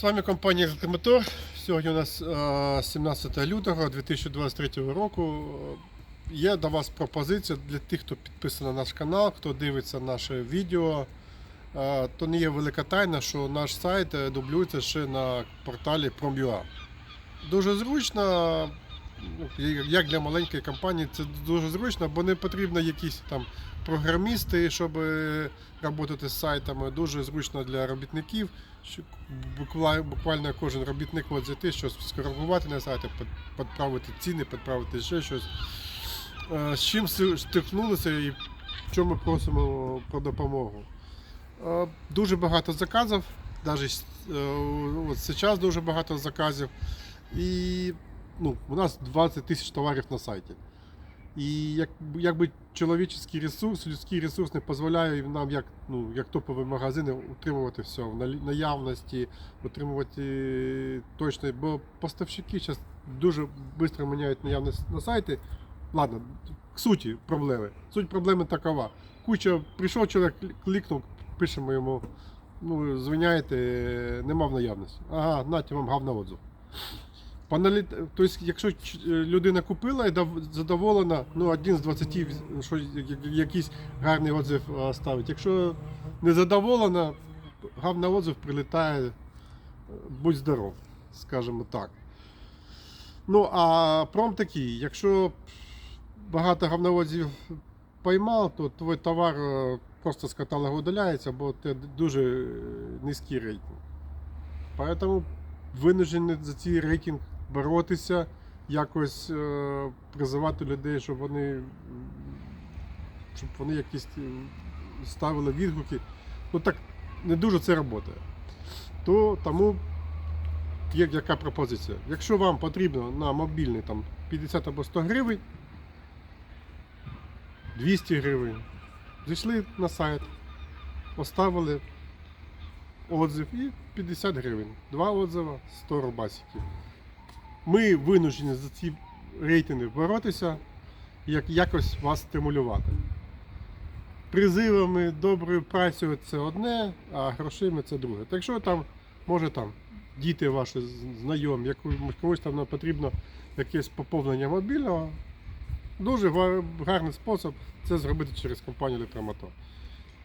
З вами компанія Електромотор. Сьогодні у нас е, 17 лютого 2023 року. Є до вас пропозиція для тих, хто підписаний на наш канал, хто дивиться наше відео. Е, То не є велика тайна, що наш сайт е, дублюється ще на порталі Prom.ua. Дуже зручно, як для маленької компанії, це дуже зручно, бо не потрібно якісь там програмісти, щоб працювати з сайтами. Дуже зручно для робітників. що буквально, кожен робітник може зайти, щось скоригувати на сайті, підправити ціни, підправити ще щось. Е, З чим стикнулися і в чому просимо про допомогу. Е, Дуже багато заказів, навіть зараз дуже багато заказів. І ну, у нас 20 тисяч товарів на сайті. І як, якби чоловічий ресурс, людський ресурс не дозволяє нам, як, ну, як топові магазини, утримувати все в наявності, утримувати точно. Бо поставщики зараз дуже швидко міняють наявність на сайті. Ладно, к суті проблеми. Суть проблеми такова. Куча, прийшов чоловік, клікнув, пишемо йому, ну, звиняєте, нема в наявності. Ага, нате вам гав на отзыв. Паналі... Тобто, якщо е, людина купила і задоволена, ну один з 20 що, якийсь гарний отзив ставить. Якщо не задоволена, гав на отзив прилітає, е, будь здоров, скажімо так. Ну, а пром такий, якщо багато говноводів поймав, то твій товар е, просто з каталогу удаляється, бо це дуже низький рейтинг. Поэтому винуждені за цей рейтинг боротися, якось е, призивати людей, щоб вони, щоб вони якісь е, ставили відгуки. Ну так не дуже це працює. То тому є яка пропозиція. Якщо вам потрібно на мобільний там 50 або 100 гривень, 200 гривень, зайшли на сайт, поставили отзыв і 50 гривень. Два отзива, 100 рубасиків. Ми винуждені за ці рейтинги боротися, як якось вас стимулювати. Призивами, доброю працею це одне, а грошима це друге. Так що там, може там діти ваші знайомі, комусь там потрібно якесь поповнення мобільного. Дуже гарний спосіб це зробити через компанію Електромотор.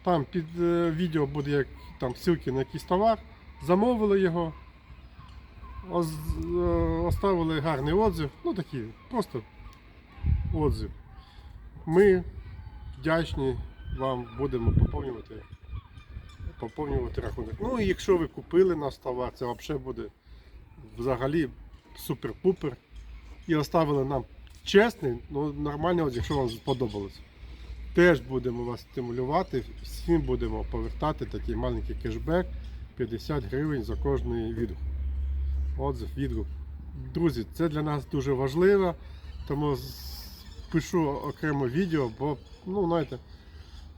Там під е, відео буде як, там ссылки на якийсь товар, замовили його, оставили гарний отзив, ну такий, просто отзив. Ми вдячні вам будемо поповнювати, поповнювати рахунок. Ну і якщо ви купили наш товар, це взагалі буде взагалі супер-пупер. І оставили нам чесний, ну нормальний отзив, якщо вам сподобалось. Теж будемо вас стимулювати, всім будемо повертати такий маленький кешбек 50 гривень за кожний відгук. Отзив, відгук. Друзі, це для нас дуже важливо, тому пишу окремо відео, бо, ну, знаєте,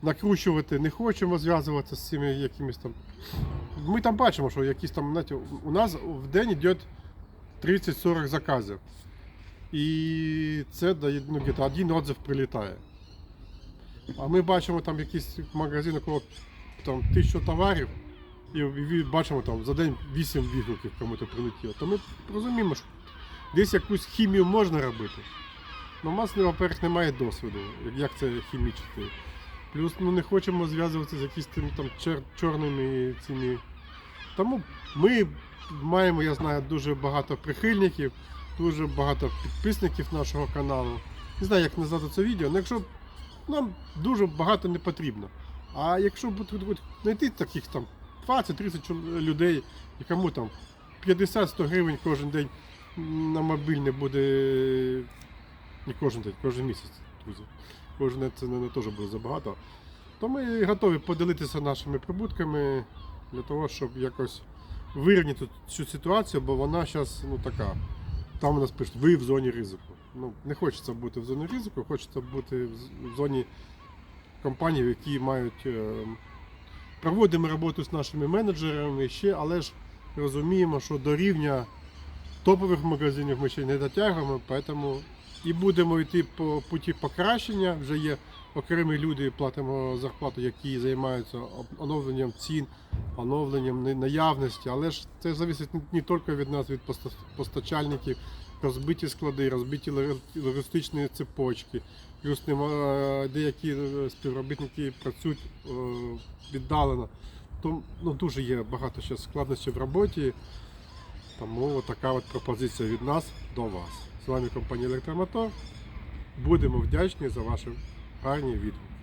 накручувати не хочемо зв'язуватися з цими якимись там. Ми там бачимо, що якісь там, знаєте, у нас в день йде 30-40 заказів. І це ну, один отзив прилітає. А ми бачимо там якийсь магазин, у кого там тисячу товарів, і бачимо там за день 8 відгуків кому-то прилетіло. То ми розуміємо, що десь якусь хімію можна робити. Ну, у нас, во-первых, немає досвіду, як- це хімічити. Плюс ну, не хочемо зв'язуватися з тими там чер- чорними цими. Тому ми маємо, я знаю, дуже багато прихильників, дуже багато підписників нашого каналу. Не знаю, як назвати це відео, але якщо нам дуже багато не потрібно. А якщо знайти таких там 20-30 людей, і кому там 50-100 гривень кожен день на мобільне буде не кожен день, кожен місяць, друзі. Кожен день це не теж буде забагато. То ми готові поділитися нашими прибутками для того, щоб якось вирівняти цю ситуацію, бо вона зараз ну, така. Там у нас пишуть, ви в зоні ризику. Ну, не хочеться бути в зоні ризику, хочеться бути в зоні компаній, які мають. Проводимо роботу з нашими менеджерами ще, але ж розуміємо, що до рівня топових магазинів ми ще не дотягуємо, тому і будемо йти по путі покращення. Вже є окремі люди платимо зарплату, які займаються оновленням цін, оновленням наявності, але ж це залежить не, тільки від нас, від поста- постачальників, розбиті склади, розбиті логістичні цепочки. Плюс нема, деякі е, співробітники працюють е, віддалено. То ну, дуже є багато ще складнощів в роботі. Тому така от пропозиція від нас до вас. З вами компанія Електромотор. Будемо вдячні за ваші гарні відгуки.